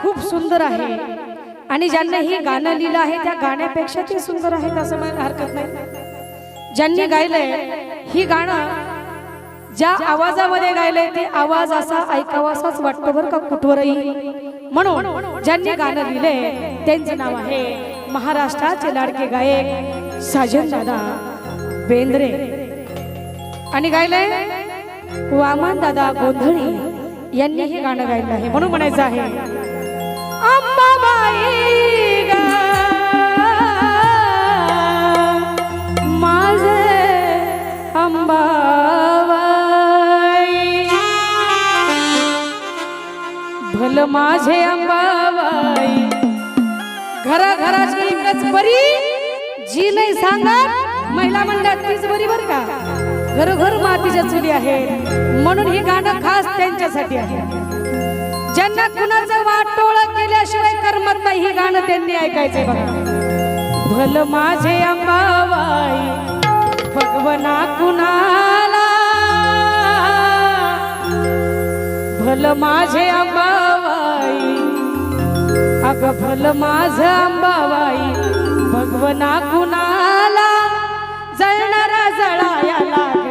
खूप सुंदर आहे. आणि ज्यांनी ही गाणं लिहिलं आहे त्या गाण्यापेक्षा ते सुंदर आहेत असं म्हणायला हरकत नाही. ज्यांनी गायलंय ही गाणं ज्या आवाजामध्ये गायलंय ते आवाज असा ऐकावासाच वाटतो बरं का कुठवरही. म्हणून ज्यांनी गाणं लिहिलंय त्यांचं नाव आहे महाराष्ट्राचे लाडके गायक साजन दादा बेंद्रे. आणि गायलंय वामन दादा गोंधळी. यांनी हे गाणं गायलं आहे म्हणून म्हणायचं आहे अंबाबाई माझे अंबाबाई भल माझे अंबाबाई घरा घराची एकच बरी जी नाही सांगत महिला मंडळात तीच बरी बर का? घरोघर मातीच्या चुली आहे म्हणून हे गाणं खास त्यांच्यासाठी आहे. ज्यांना कुणाचं वाटोळ केल्याशिवाय करमत नाही हे गाणं त्यांनी ऐकायचंय बघा. भल माझे अंबाबाई भगवना कुणाला? भल माझे अंबाबाई अग भल माझ अंबाबाई भगवना कुणाला? जळणारा जळायला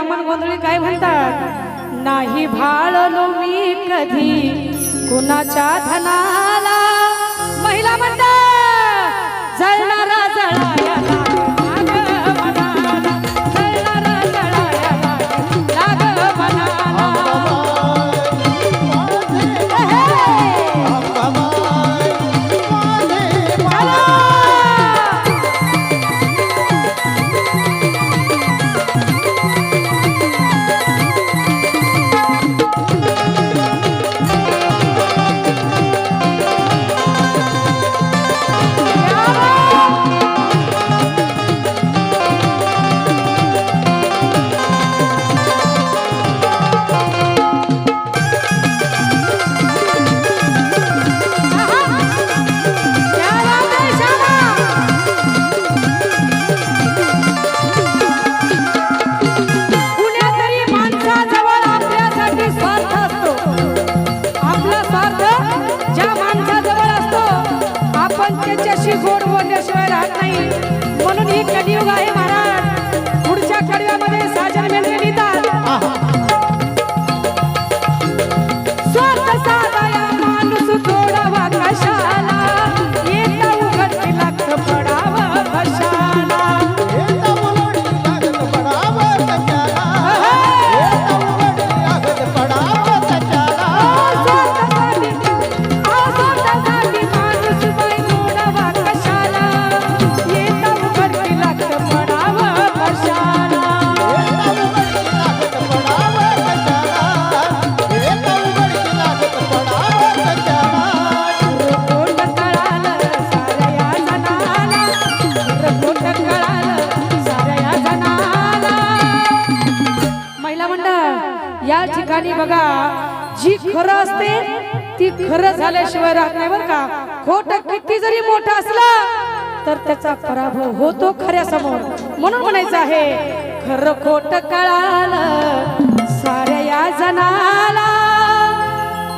वामन गोंधळी काय म्हणतात? नाही भाळलो मी कधी कुणाच्या धनाला. महिला म्हणतात जळणारा जळायला যোগায় खरं असते ती खरं झाल्याशिवाय राहत नाही बर का. खोट किती जरी मोठं असला तर त्याचा पराभव होतो खऱ्या समोर. म्हणून म्हणायचं आहे खरं खोट कळालं साऱ्या या जनाला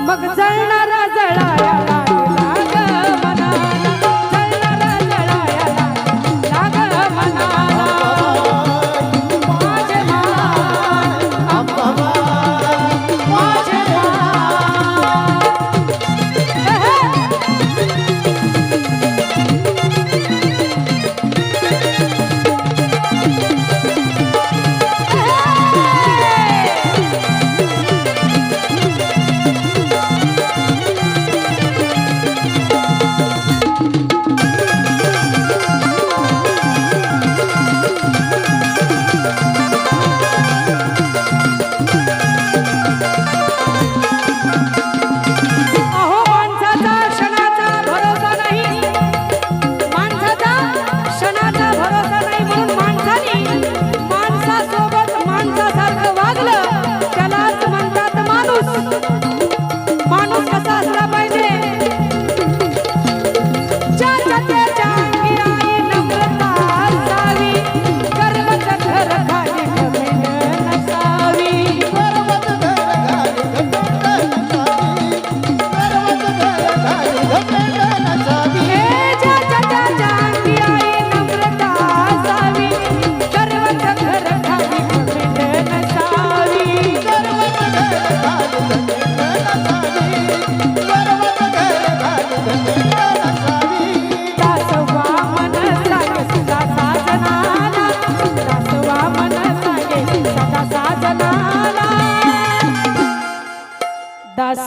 मग जळणारा जळाया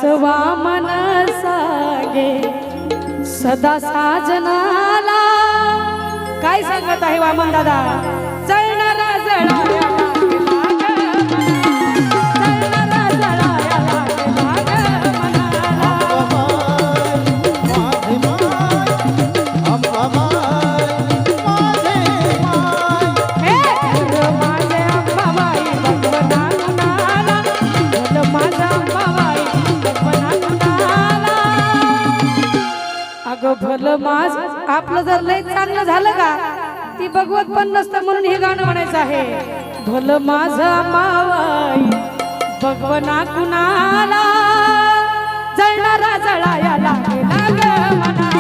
दासवा मन सागे सदा साजनाला. काय सांगत आहे वामन दादा? जळणारा जळाया आपलं जर लय चांगलं झालं का ती बघवत पण नसतं म्हणून हे गाणं म्हणायचं आहे. भलं माझं मावाई भगवना कुणाला जळणारा जळाया लागेला ग